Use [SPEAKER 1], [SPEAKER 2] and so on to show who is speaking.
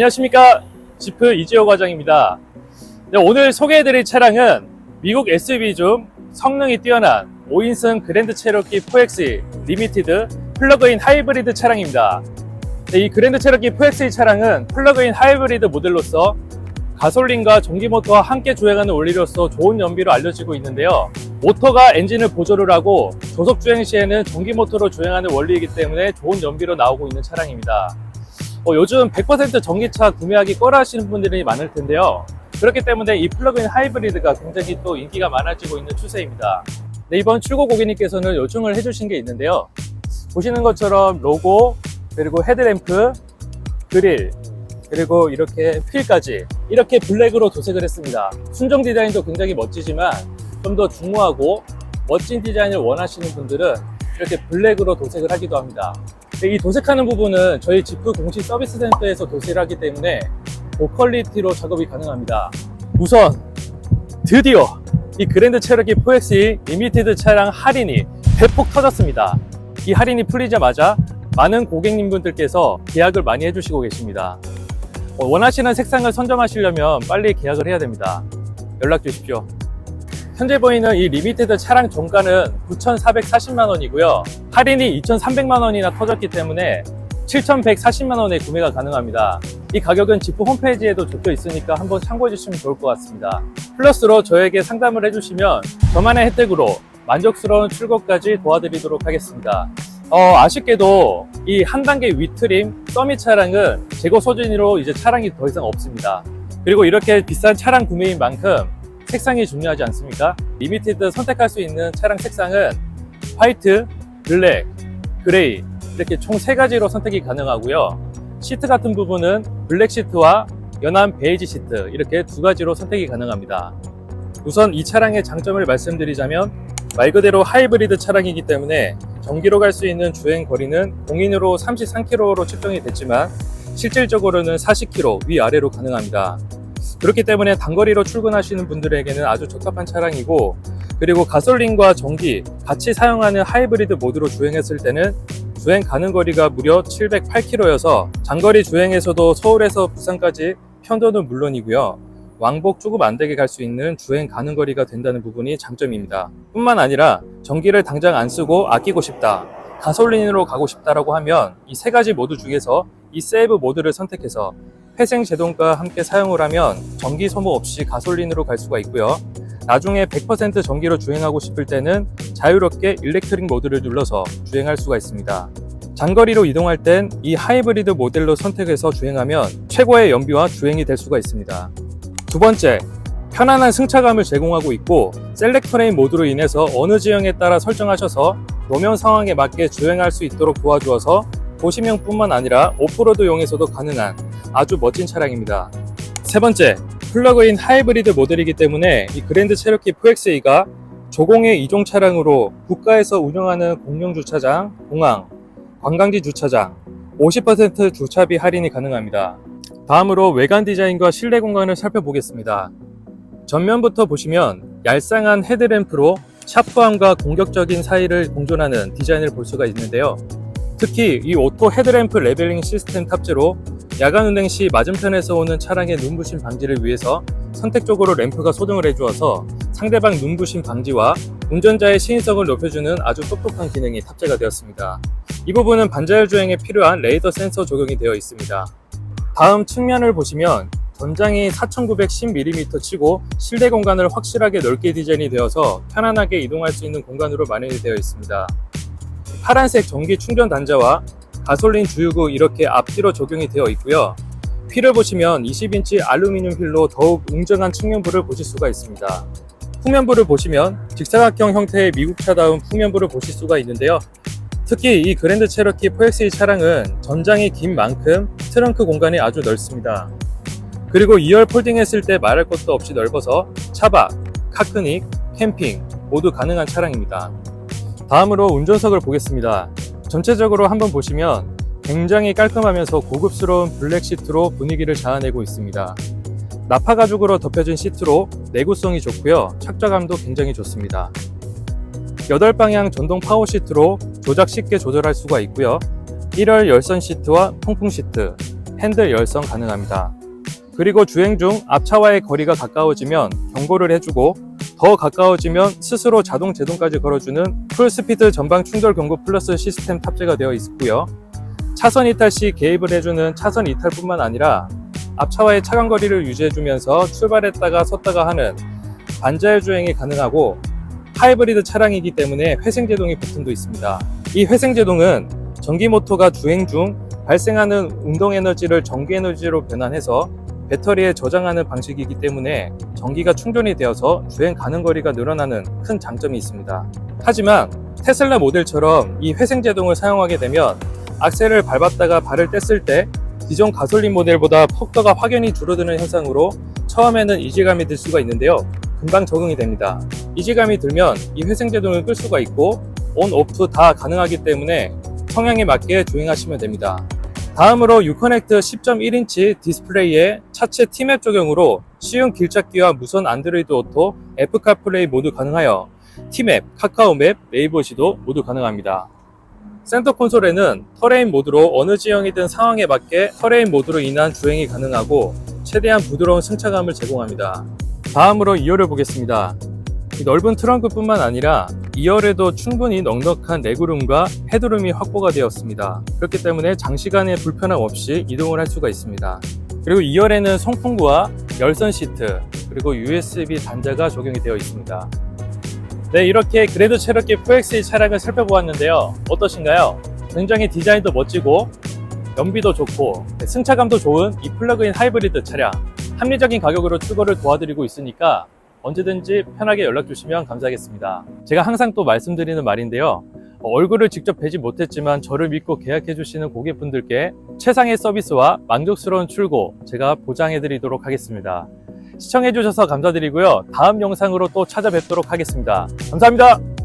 [SPEAKER 1] 안녕하십니까 지프 이지호 과장입니다 네, 오늘 소개해드릴 차량은 미국 SUV 중 성능이 뛰어난 5인승 그랜드 체로키 4X 리미티드 플러그인 하이브리드 차량입니다 네, 이 그랜드 체로키 4X 차량은 플러그인 하이브리드 모델로서 가솔린과 전기 모터와 함께 주행하는 원리로서 좋은 연비로 알려지고 있는데요. 모터가 엔진을 보조를 하고 조속 주행 시에는 전기 모터로 주행하는 원리이기 때문에 좋은 연비로 나오고 있는 차량입니다. 어, 요즘 100% 전기차 구매하기 꺼려 하시는 분들이 많을 텐데요. 그렇기 때문에 이 플러그인 하이브리드가 굉장히 또 인기가 많아지고 있는 추세입니다. 네, 이번 출고 고객님께서는 요청을 해주신 게 있는데요. 보시는 것처럼 로고, 그리고 헤드램프, 그릴, 그리고 이렇게 휠까지 이렇게 블랙으로 도색을 했습니다. 순정 디자인도 굉장히 멋지지만 좀 더 중후하고 멋진 디자인을 원하시는 분들은 이렇게 블랙으로 도색을 하기도 합니다. 근데 이 도색하는 부분은 저희 지프 공식 서비스 센터에서 도색을 하기 때문에 고퀄리티로 작업이 가능합니다. 우선 드디어 이 그랜드 체로키 4X 리미티드 차량 할인이 대폭 터졌습니다. 이 할인이 풀리자마자 많은 고객님분들께서 계약을 많이 해주시고 계십니다. 어, 원하시는 색상을 선정하시려면 빨리 계약을 해야 됩니다. 연락 주십시오. 현재 보이는 이 리미티드 차량 정가는 9,440만 원이고요. 할인이 2,300만 원이나 터졌기 때문에 7,140만 원에 구매가 가능합니다. 이 가격은 지프 홈페이지에도 적혀 있으니까 한번 참고해 주시면 좋을 것 같습니다. 플러스로 저에게 상담을 해주시면 저만의 혜택으로 만족스러운 출고까지 도와드리도록 하겠습니다. 어, 아쉽게도 이 한 단계 위트림 서밋 차량은 재고 소진으로 이제 차량이 더 이상 없습니다. 그리고 이렇게 비싼 차량 구매인 만큼 색상이 중요하지 않습니까? 리미티드 선택할 수 있는 차량 색상은 화이트, 블랙, 그레이 이렇게 총 세 가지로 선택이 가능하고요. 시트 같은 부분은 블랙 시트와 연한 베이지 시트 이렇게 두 가지로 선택이 가능합니다. 우선 이 차량의 장점을 말씀드리자면 말 그대로 하이브리드 차량이기 때문에 전기로 갈 수 있는 주행 거리는 공인으로 33km로 측정이 됐지만 실질적으로는 40km 위아래로 가능합니다. 그렇기 때문에 단거리로 출근하시는 분들에게는 아주 적합한 차량이고 그리고 가솔린과 전기 같이 사용하는 하이브리드 모드로 주행했을 때는 주행 가는 거리가 무려 708km여서 장거리 주행에서도 서울에서 부산까지 편도는 물론이고요. 왕복 조금 안 되게 갈 수 있는 주행 가는 거리가 된다는 부분이 장점입니다. 뿐만 아니라 전기를 당장 안 쓰고 아끼고 싶다. 가솔린으로 가고 싶다라고 하면 이 세 가지 모드 중에서 이 세이브 모드를 선택해서 회생 제동과 함께 사용을 하면 전기 소모 없이 가솔린으로 갈 수가 있고요. 나중에 100% 전기로 주행하고 싶을 때는 자유롭게 일렉트릭 모드를 눌러서 주행할 수가 있습니다. 장거리로 이동할 땐 이 하이브리드 모델로 선택해서 주행하면 최고의 연비와 주행이 될 수가 있습니다. 두 번째, 편안한 승차감을 제공하고 있고 셀렉터레인 모드로 인해서 어느 지형에 따라 설정하셔서 노면 상황에 맞게 주행할 수 있도록 도와주어서 도시명뿐만 아니라 오프로드용에서도 가능한 아주 멋진 차량입니다. 세 번째, 플러그인 하이브리드 모델이기 때문에 이 그랜드 체로키 4XA가 조공의 이종 차량으로 국가에서 운영하는 공영 주차장, 공항, 관광지 주차장 50% 주차비 할인이 가능합니다. 다음으로 외관 디자인과 실내 공간을 살펴보겠습니다. 전면부터 보시면 얄쌍한 헤드램프로 샤프함과 공격적인 사이를 공존하는 디자인을 볼 수가 있는데요. 특히 이 오토 헤드램프 레벨링 시스템 탑재로 야간 운행 시 맞은편에서 오는 차량의 눈부심 방지를 위해서 선택적으로 램프가 소등을 해주어서 상대방 눈부심 방지와 운전자의 시인성을 높여주는 아주 똑똑한 기능이 탑재가 되었습니다. 이 부분은 반자율 주행에 필요한 레이더 센서 적용이 되어 있습니다. 다음 측면을 보시면 전장이 4910mm 치고 실내 공간을 확실하게 넓게 디자인이 되어서 편안하게 이동할 수 있는 공간으로 마련이 되어 있습니다. 파란색 전기 충전 단자와 가솔린 주유구 이렇게 앞뒤로 적용이 되어 있고요. 휠을 보시면 20인치 알루미늄 휠로 더욱 웅장한 측면부를 보실 수가 있습니다. 후면부를 보시면 직사각형 형태의 미국차다운 후면부를 보실 수가 있는데요. 특히 이 그랜드 체로키 4X 차량은 전장이 긴 만큼 트렁크 공간이 아주 넓습니다. 그리고 2열 폴딩했을 때 말할 것도 없이 넓어서 차박, 카크닉, 캠핑 모두 가능한 차량입니다. 다음으로 운전석을 보겠습니다. 전체적으로 한번 보시면 굉장히 깔끔하면서 고급스러운 블랙 시트로 분위기를 자아내고 있습니다. 나파 가죽으로 덮여진 시트로 내구성이 좋고요. 착좌감도 굉장히 좋습니다. 8방향 전동 파워 시트로 조작 쉽게 조절할 수가 있고요. 1열 열선 시트와 통풍 시트, 핸들 열선 가능합니다. 그리고 주행 중 앞차와의 거리가 가까워지면 경고를 해주고 더 가까워지면 스스로 자동 제동까지 걸어주는 풀스피드 전방 충돌 경고 플러스 시스템 탑재가 되어 있고요. 차선 이탈 시 개입을 해주는 차선 이탈뿐만 아니라 앞차와의 차간 거리를 유지해주면서 출발했다가 섰다가 하는 반자율 주행이 가능하고 하이브리드 차량이기 때문에 회생 제동이 버튼도 있습니다. 이 회생 제동은 전기 모터가 주행 중 발생하는 운동 에너지를 전기 에너지로 변환해서 배터리에 저장하는 방식이기 때문에 전기가 충전이 되어서 주행 가능 거리가 늘어나는 큰 장점이 있습니다. 하지만 테슬라 모델처럼 이 회생 제동을 사용하게 되면 악셀을 밟았다가 발을 뗐을 때 기존 가솔린 모델보다 속도가 확연히 줄어드는 현상으로 처음에는 이질감이 들 수가 있는데요. 금방 적응이 됩니다. 이질감이 들면 이 회생 제동을 끌 수가 있고 온, 오프 다 가능하기 때문에 성향에 맞게 주행하시면 됩니다. 다음으로 유커넥트 10.1인치 디스플레이에 차체 T맵 적용으로 쉬운 길찾기와 무선 안드로이드 오토, 애플카플레이 모두 가능하여 T맵, 카카오맵, 네이버 시도 모두 가능합니다. 센터 콘솔에는 터레인 모드로 어느 지형이든 상황에 맞게 터레인 모드로 인한 주행이 가능하고 최대한 부드러운 승차감을 제공합니다. 다음으로 2열을 보겠습니다. 이 넓은 트렁크뿐만 아니라 2열에도 충분히 넉넉한 레그룸과 헤드룸이 확보가 되었습니다. 그렇기 때문에 장시간의 불편함 없이 이동을 할 수가 있습니다. 그리고 2열에는 송풍구와 열선 시트, 그리고 USB 단자가 적용이 되어 있습니다. 네, 이렇게 그래도 체력기 4X 차량을 살펴보았는데요. 어떠신가요? 굉장히 디자인도 멋지고, 연비도 좋고, 네, 승차감도 좋은 이 플러그인 하이브리드 차량. 합리적인 가격으로 출고를 도와드리고 있으니까 언제든지 편하게 연락 주시면 감사하겠습니다. 제가 항상 또 말씀드리는 말인데요. 어, 얼굴을 직접 뵈지 못했지만 저를 믿고 계약해 주시는 고객분들께 최상의 서비스와 만족스러운 출고 제가 보장해 드리도록 하겠습니다. 시청해 주셔서 감사드리고요. 다음 영상으로 또 찾아뵙도록 하겠습니다. 감사합니다.